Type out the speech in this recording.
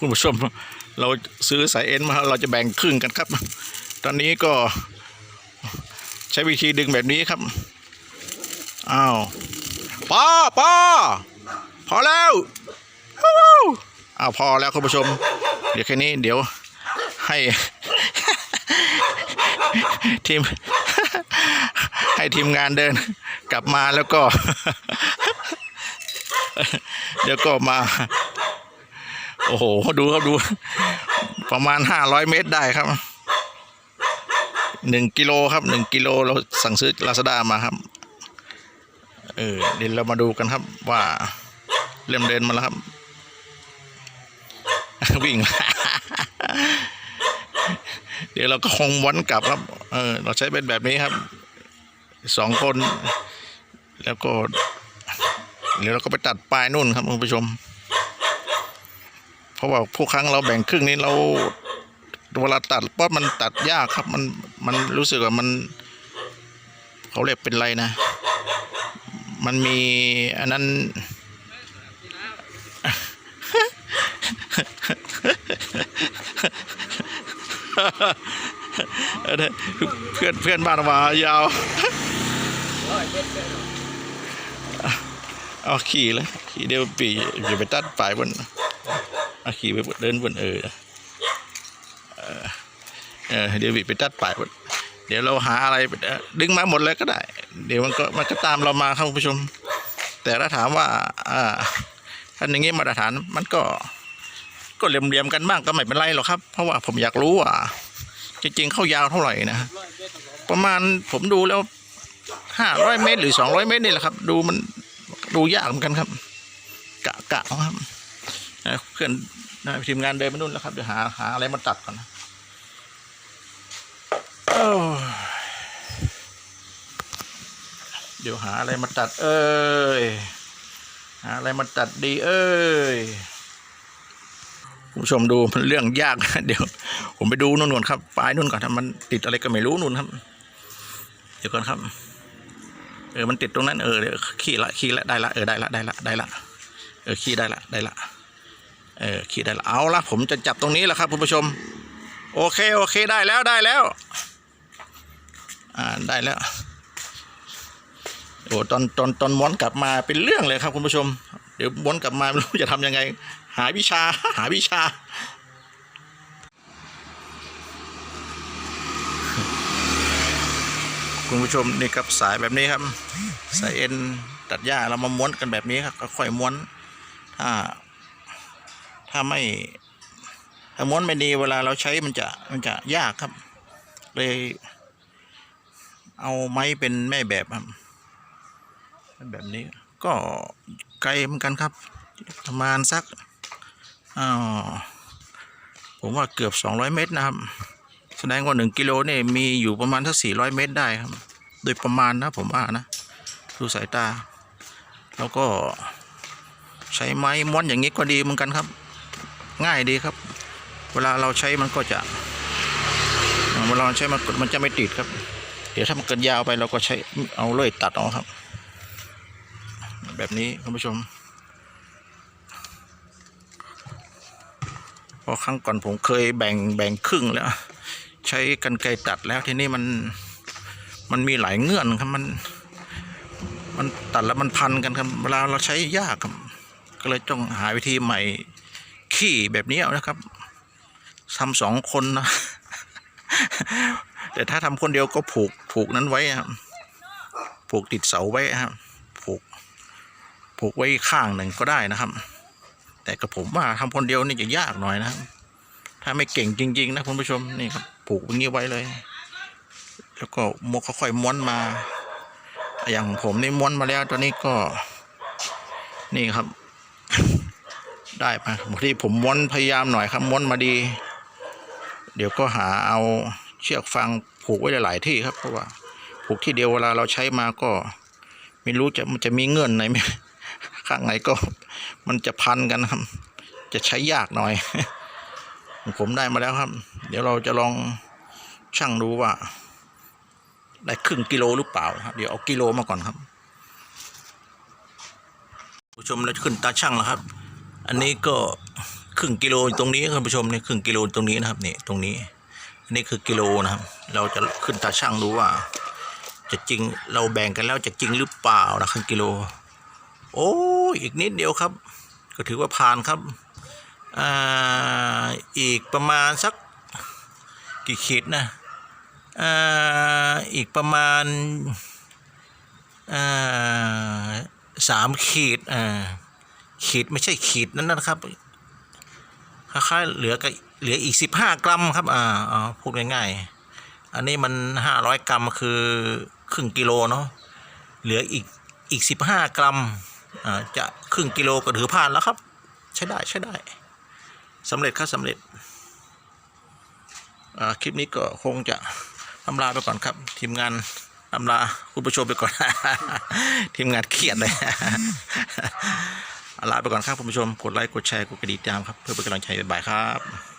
คุณผู้ชมเราซื้อสายเอ็นมาเราจะแบ่งครึ่งกันครับ ตอนนี้ก็ใช้วิธีดึงแบบนี้ครับอ้าวป้อป้อพอแล้วอ้าวพอแล้วคุณผู้ชม เดี๋ยวแค่นี้เดี๋ยวให้ ทีม ให้ทีมงานเดินกลับมาแล้วก็ เดี๋ยวก็มา โอ้โหดูครับดู ประมาณห้าร้อยเมตรได้ครับหนึ่งกิโลครับหนึ่งกิโลเราสั่งซื้อลาซาด้ามาครับ เออเดี๋ยวเรามาดูกันครับว่าเริ่มเดินมาแล้วครับ วิ่ง เดี๋ยวเราก็คงวนกลับครับ เออ เราใช้เป็นแบบนี้ครับสองคน แล้วก็ เดี๋ยวเราก็ไปตัดปลายนู่นครับคุณผู้ชม เพราะว่าผู้ครั้งเราแบ่งครึ่งนี้เราเวลาตัดป๊อดมันตัดยากครับ มันมันรู้สึกว่ามันเขาเรียกเป็นไรนะ มันมีอันนั้น เพื่อนเพื่อนบ้านมายาวเอาขี่เลยขี่เดี๋ยวปีอย่าไปตัดปลายบน อาขี่ไปเดินบนเออเออเดี๋ยวบีไปตัดปลายบนเดี๋ยวเราหาอะไรดึงมาหมดเลยก็ได้ เดี๋ยวมันก็มันก็ตามเรามาครับคุณผู้ชม แต่ถ้าถามว่าอ่าท่านอย่างงี้มาตรฐานมันก็ก็เหลี่ยมๆกันบ้างก็ไม่เป็นไรหรอกครับ เพราะว่าผมอยากรู้ว่าจริงๆเข้ายาวเท่าไหร่นะประมาณผมดูแล้วห้าร้อยเมตรหรือสองร้อยเมตรนี่แหละครับ ดูมันดูยากเหมือนกันครับ กะกะครับ เพื่อนทีมงานเดินไปนู่นแล้วครับเดี๋ยวหาหาอะไรมาตัดก่อนนะเดี๋ยวหาอะไรมาตัด เอ้ย หาอะไรมาตัดดีเอ้ยคุณผู้ชมดูมันเรื่องยากนะเดี๋ยว ผมไปดูนู่นก่อนครับปลายนู่นก่อนถ้ามันติดอะไรก็ไม่รู้นู่นครับ เดี๋ยวก่อนครับ เออมันติดตรงนั้นเออเดี๋ยวขี่ละขี่ละได้ละเออได้ละได้ละได้ละเออขี่ได้ละได้ละ เออขี่ได้ละเอาละผมจะจับตรงนี้แหละครับคุณผู้ชม โอเคโอเคได้แล้วได้แล้ว อ่าได้แล้วโอ้ตอนตอนตอนม้วนกลับมาเป็นเรื่องเลยครับคุณผู้ชม เดี๋ยวม้วนกลับมาไม่รู้จะทำยังไง หาวิชาหาวิชาคุณผู้ชมนี่ครับสายแบบนี้ครับ สายเอ็นตัดหญ้าเรามาม้วนกันแบบนี้ครับค่อยม้วนถ้า ถ้าไม่ถ้าม้วนไม่ดีเวลาเราใช้มันจะมันจะยากครับ เลย เอาไม้เป็นแม่แบบครับ แบบนี้ก็ไกลเหมือนกันครับ ประมาณสักอ่าผมว่าเกือบสองร้อยเมตรนะครับ แสดงว่าหนึ่งกิโลนี่มีอยู่ประมาณสักสี่ร้อยเมตรได้ครับ โดยประมาณนะผมว่านะ ดูสายตา แล้วก็ใช้ไม้ม้วนอย่างนี้ก็ดีเหมือนกันครับ ง่ายดีครับ เวลาเราใช้มันก็จะเวลาเราใช้มันมันจะไม่ติดครับ เดี๋ยวถ้ามันเกินยาวไปเราก็ใช้เอาเลื่อยตัดเอาครับ แบบนี้คุณผู้ชมพอครั้งก่อนผมเคยแบ่งแบ่งครึ่งแล้ว ใช้กันไกรตัดแล้วทีนี้มันมันมีหลายเงื่อนครับมัน มันตัดแล้วมันพันกันครับเวลาเราใช้ยากครับก็เลยต้องหาวิธีใหม่ ขี้แบบนี้นะครับทำสองคนนะ แต่ถ้าทำคนเดียวก็ผูกผูกนั้นไว้ครับผูกติดเสาไว้ครับผูกผูกไว้ข้างหนึ่งก็ได้นะครับ แต่กับผมว่าทำคนเดียวนี่จะยากหน่อยนะครับถ้าไม่เก่งจริง ๆ นะคุณผู้ชมนี่ครับผูกอย่างนี้ไว้เลย แล้วก็มกค่อยๆม้วนมา อย่างผมนี่ม้วนมาแล้วตอนนี้ก็ นี่ครับ ได้มาบางทีผมม้วนพยายามหน่อยครับม้วนมาดี เดี๋ยวก็หาเอาเชือกฟางผูกไว้หลายที่ครับ เพราะว่าผูกที่เดียวเวลาเราใช้มาก็ ไม่รู้จะมันจะมีเงื่อนไหนไหมข้างไหนก็มันจะพันกันครับ จะใช้ยากหน่อย ผมได้มาแล้วครับ เดี๋ยวเราจะลองชั่งดูว่า ได้ครึ่งกิโลหรือเปล่าครับ เดี๋ยวเอากิโลมาก่อนครับผู้ชมเราขึ้นตาช่างแล้วครับ อันนี้ก็ครึ่งกิโลตรงนี้คุณผู้ชมนี่ครึ่งกิโลตรงนี้นะครับนี่ตรงนี้ อันนี้คือกิโลนะครับ เราจะขึ้นตาช่างดูว่า จะจริงเราแบ่งกันแล้วจะจริงหรือเปล่านะครึ่งกิโล โอ้อีกนิดเดียวครับ ก็ถือว่าผ่านครับอ่าอีกประมาณสักกี่ขีดนะอ่าอีกประมาณอ่าสามขีดอ่า ขีดไม่ใช่ขีดนั่นนะครับคล้ายๆเหลือก็เหลืออีกสิบห้ากรัมครับอ่าพูดง่ายๆ อันนี้มันห้าร้อยกรัมคือครึ่งกิโลเนาะเหลืออีกอีกสิบห้ากรัมอ่าจะครึ่งกิโลก็ถือผ่านแล้วครับ ใช้ได้ใช้ได้สำเร็จครับสำเร็จอ่าคลิปนี้ก็คงจะทำลาไปก่อนครับ ทีมงานทำลาคุณผู้ชมไปก่อน ทีมงานเครียดเลย ลาไปก่อนครับคุณผู้ชม กดไลค์ กดแชร์ กดกระดิ่งตามครับ เพื่อเป็นกำลังใจบ่ายบายครับ